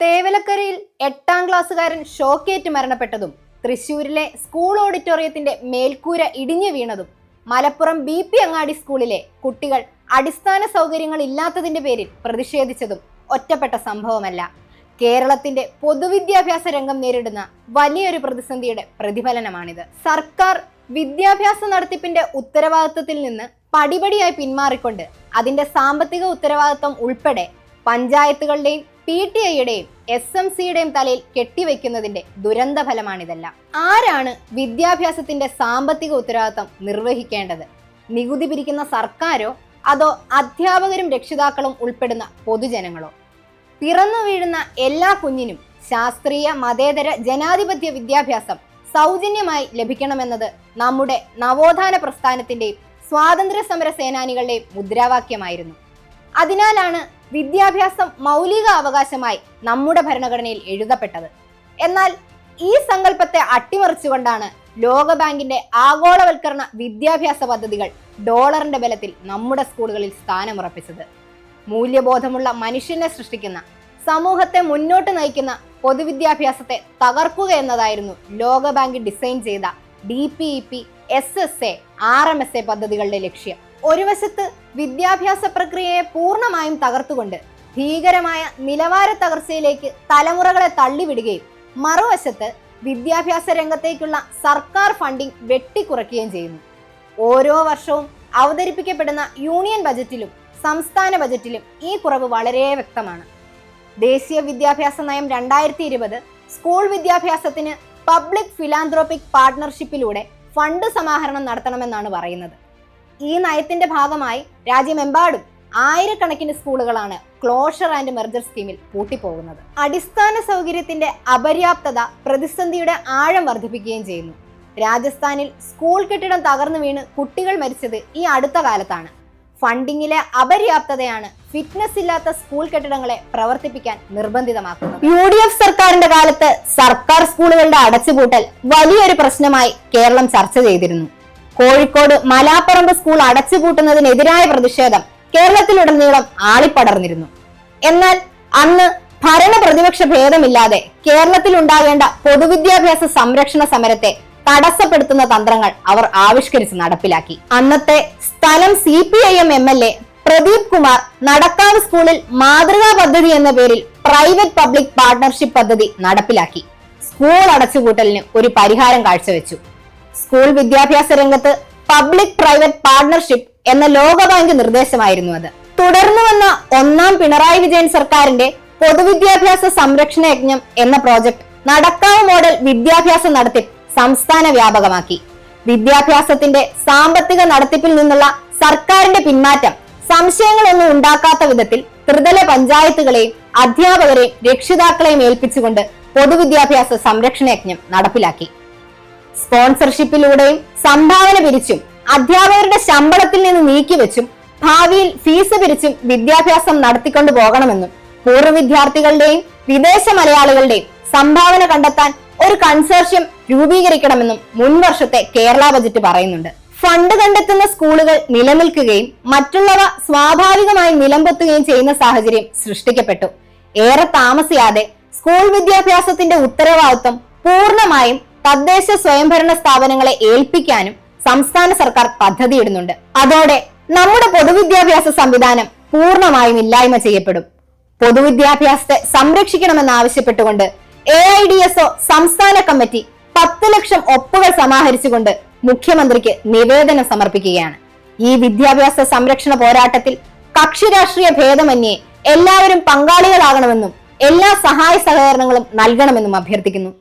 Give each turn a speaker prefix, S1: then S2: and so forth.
S1: തേവലക്കരയിൽ എട്ടാം ക്ലാസ്സുകാരൻ ഷോക്കേറ്റ് മരണപ്പെട്ടതും തൃശൂരിലെ സ്കൂൾ ഓഡിറ്റോറിയത്തിന്റെ മേൽക്കൂര ഇടിഞ്ഞു വീണതും മലപ്പുറം ബി പി അങ്ങാടി സ്കൂളിലെ കുട്ടികൾ അടിസ്ഥാന സൗകര്യങ്ങൾ ഇല്ലാത്തതിന്റെ പേരിൽ പ്രതിഷേധിച്ചതും ഒറ്റപ്പെട്ട സംഭവമല്ല. കേരളത്തിന്റെ പൊതുവിദ്യാഭ്യാസ രംഗം നേരിടുന്ന വലിയൊരു പ്രതിസന്ധിയുടെ പ്രതിഫലനമാണിത്. സർക്കാർ വിദ്യാഭ്യാസ നടത്തിപ്പിന്റെ ഉത്തരവാദിത്വത്തിൽ നിന്ന് പടിപടിയായി പിന്മാറിക്കൊണ്ട് അതിന്റെ സാമ്പത്തിക ഉത്തരവാദിത്വം ഉൾപ്പെടെ പഞ്ചായത്തുകളുടെയും പി ടി ഐയുടെയും എസ് എം സിയുടെയും തലയിൽ കെട്ടിവെക്കുന്നതിന്റെ ദുരന്ത ഫലമാണിതെല്ലാം ആരാണ് വിദ്യാഭ്യാസത്തിന്റെ സാമ്പത്തിക ഉത്തരവാദിത്തം നിർവഹിക്കേണ്ടത്? നികുതി പിരിക്കുന്ന സർക്കാരോ അതോ അധ്യാപകരും രക്ഷിതാക്കളും ഉൾപ്പെടുന്ന പൊതുജനങ്ങളോ? പിറന്നു വീഴുന്ന എല്ലാ കുഞ്ഞിനും ശാസ്ത്രീയ മതേതര ജനാധിപത്യ വിദ്യാഭ്യാസം സൗജന്യമായി ലഭിക്കണമെന്നത് നമ്മുടെ നവോത്ഥാന പ്രസ്ഥാനത്തിന്റെയും സ്വാതന്ത്ര്യ സമര സേനാനികളുടെയും മുദ്രാവാക്യമായിരുന്നു. അതിനാലാണ് വിദ്യാഭ്യാസം മൗലിക അവകാശമായി നമ്മുടെ ഭരണഘടനയിൽ എഴുതപ്പെട്ടത്. എന്നാൽ ഈ സങ്കല്പത്തെ അട്ടിമറിച്ചുകൊണ്ടാണ് ലോകബാങ്കിന്റെ ആഗോളവൽക്കരണ വിദ്യാഭ്യാസ പദ്ധതികൾ ഡോളറിന്റെ ബലത്തിൽ നമ്മുടെ സ്കൂളുകളിൽ സ്ഥാനമുറപ്പിച്ചത്. മൂല്യബോധമുള്ള മനുഷ്യനെ സൃഷ്ടിക്കുന്ന സമൂഹത്തെ മുന്നോട്ട് നയിക്കുന്ന പൊതുവിദ്യാഭ്യാസത്തെ തകർക്കുക എന്നതായിരുന്നു ലോകബാങ്ക് ഡിസൈൻ ചെയ്ത D P E P S S A R M S A പദ്ധതികളുടെ ലക്ഷ്യം. ഒരു വശത്ത് വിദ്യാഭ്യാസ പ്രക്രിയയെ പൂർണമായും തകർത്തുകൊണ്ട് ഭീകരമായ നിലവാര തകർച്ചയിലേക്ക് തലമുറകളെ തള്ളിവിടുകയും മറുവശത്ത് വിദ്യാഭ്യാസ രംഗത്തേക്കുള്ള സർക്കാർ ഫണ്ടിംഗ് വെട്ടിക്കുറയ്ക്കുകയും ചെയ്യുന്നു. ഓരോ വർഷവും അവതരിപ്പിക്കപ്പെടുന്ന യൂണിയൻ ബജറ്റിലും സംസ്ഥാന ബജറ്റിലും ഈ കുറവ് വളരെ വ്യക്തമാണ്. ദേശീയ വിദ്യാഭ്യാസ നയം രണ്ടായിരത്തി ഇരുപത് സ്കൂൾ വിദ്യാഭ്യാസത്തിന് പബ്ലിക് ഫിലാന്ത്രോപിക് പാർട്ട്ണർഷിപ്പിലൂടെ ഫണ്ട് സമാഹരണം നടത്തണമെന്നാണ് പറയുന്നത്. ഈ നയത്തിന്റെ ഭാഗമായി രാജ്യമെമ്പാടും ആയിരക്കണക്കിന് സ്കൂളുകളാണ് ക്ലോഷർ ആൻഡ് മെർജർ സ്കീമിൽ പൂട്ടിപ്പോകുന്നത്. അടിസ്ഥാന സൗകര്യത്തിന്റെ അപര്യാപ്തത പ്രതിസന്ധിയുടെ ആഴം വർദ്ധിപ്പിക്കുകയും ചെയ്യുന്നു. രാജസ്ഥാനിൽ സ്കൂൾ കെട്ടിടം തകർന്നു വീണ് കുട്ടികൾ മരിച്ചത് ഈ അടുത്ത കാലത്താണ്. ഫണ്ടിങ്ങിലെ അപര്യാപ്തതയാണ് ഫിറ്റ്നസ് ഇല്ലാത്ത സ്കൂൾ കെട്ടിടങ്ങളെ പ്രവർത്തിപ്പിക്കാൻ നിർബന്ധിതമാക്കുന്നത്. യു ഡി എഫ് സർക്കാരിന്റെ കാലത്ത് സർക്കാർ സ്കൂളുകളുടെ അടച്ചുപൂട്ടൽ വലിയൊരു പ്രശ്നമായി കേരളം ചർച്ച ചെയ്തിരുന്നു. കോഴിക്കോട് മലാപ്പറമ്പ് സ്കൂൾ അടച്ചുപൂട്ടുന്നതിനെതിരായ പ്രതിഷേധം കേരളത്തിലുടനീളം ആളിപ്പടർന്നിരുന്നു. എന്നാൽ അന്ന് ഭരണ പ്രതിപക്ഷ ഭേദമില്ലാതെ കേരളത്തിൽ ഉണ്ടാകേണ്ട പൊതുവിദ്യാഭ്യാസ സംരക്ഷണ സമരത്തെ തടസ്സപ്പെടുത്തുന്ന തന്ത്രങ്ങൾ അവർ ആവിഷ്കരിച്ച് നടപ്പിലാക്കി. അന്നത്തെ സ്ഥലം C P I M M L A Pradeep Kumar Nadakkavu സ്കൂളിൽ മാതൃകാ പദ്ധതി എന്ന പേരിൽ പ്രൈവറ്റ് പബ്ലിക് പാർട്ണർഷിപ്പ് പദ്ധതി നടപ്പിലാക്കി. സ്കൂൾ അടച്ചുപൂട്ടലിന് ഒരു പരിഹാരം കാഴ്ചവെച്ചു. സ്കൂൾ വിദ്യാഭ്യാസ രംഗത്ത് പബ്ലിക് പ്രൈവറ്റ് പാർട്ണർഷിപ്പ് എന്ന ലോകബാങ്ക് നിർദ്ദേശമായിരുന്നു അത്. തുടർന്നു വന്ന ഒന്നാം പിണറായി വിജയൻ സർക്കാരിന്റെ പൊതുവിദ്യാഭ്യാസ സംരക്ഷണ യജ്ഞം എന്ന പ്രോജക്ട് നടക്കാവ് മോഡൽ വിദ്യാഭ്യാസ നടത്തി സംസ്ഥാന വ്യാപകമാക്കി. വിദ്യാഭ്യാസത്തിന്റെ സാമ്പത്തിക നടത്തിപ്പിൽ നിന്നുള്ള സർക്കാരിന്റെ പിന്മാറ്റം സംശയങ്ങളൊന്നും ഉണ്ടാക്കാത്ത വിധത്തിൽ ത്രിതല പഞ്ചായത്തുകളെയും അധ്യാപകരെയും രക്ഷിതാക്കളെയും ഏൽപ്പിച്ചുകൊണ്ട് പൊതുവിദ്യാഭ്യാസ സംരക്ഷണ യജ്ഞം നടപ്പിലാക്കി. സ്പോൺസർഷിപ്പിലൂടെയും സംഭാവന പിരിച്ചും അധ്യാപകരുടെ ശമ്പളത്തിൽ നിന്ന് നീക്കിവെച്ചും ഭാവിയിൽ ഫീസ് പിരിച്ചും വിദ്യാഭ്യാസം നടത്തിക്കൊണ്ടു പോകണമെന്നും പൂർവ വിദ്യാർത്ഥികളുടെയും വിദേശ മലയാളികളുടെയും സംഭാവന കണ്ടെത്താൻ ഒരു കൺസോർഷ്യം രൂപീകരിക്കണമെന്നും മുൻവർഷത്തെ കേരള ബജറ്റ് പറയുന്നുണ്ട്. ഫണ്ട് കണ്ടെത്തുന്ന സ്കൂളുകൾ നിലനിൽക്കുകയും മറ്റുള്ളവ സ്വാഭാവികമായി നിലംപൊത്തുകയും ചെയ്യുന്ന സാഹചര്യം സൃഷ്ടിക്കപ്പെട്ടു. ഏറെ താമസിയാതെ സ്കൂൾ വിദ്യാഭ്യാസത്തിന്റെ ഉത്തരവാദിത്വം പൂർണമായും തദ്ദേശ സ്വയംഭരണ സ്ഥാപനങ്ങളെ ഏൽപ്പിക്കാനും സംസ്ഥാന സർക്കാർ പദ്ധതിയിടുന്നുണ്ട്. അതോടെ നമ്മുടെ പൊതുവിദ്യാഭ്യാസ സംവിധാനം പൂർണമായും ഇല്ലായ്മ ചെയ്യപ്പെടും. പൊതുവിദ്യാഭ്യാസത്തെ സംരക്ഷിക്കണമെന്നാവശ്യപ്പെട്ടുകൊണ്ട് A I D S O സംസ്ഥാന കമ്മിറ്റി പത്ത് ലക്ഷം ഒപ്പുകൾ സമാഹരിച്ചുകൊണ്ട് മുഖ്യമന്ത്രിക്ക് നിവേദനം സമർപ്പിക്കുകയാണ്. ഈ വിദ്യാഭ്യാസ സംരക്ഷണ പോരാട്ടത്തിൽ കക്ഷി രാഷ്ട്രീയ ഭേദമന്യേ എല്ലാവരും പങ്കാളികളാകണമെന്നും എല്ലാ സഹായ സഹകരണങ്ങളും നൽകണമെന്നും അഭ്യർത്ഥിക്കുന്നു.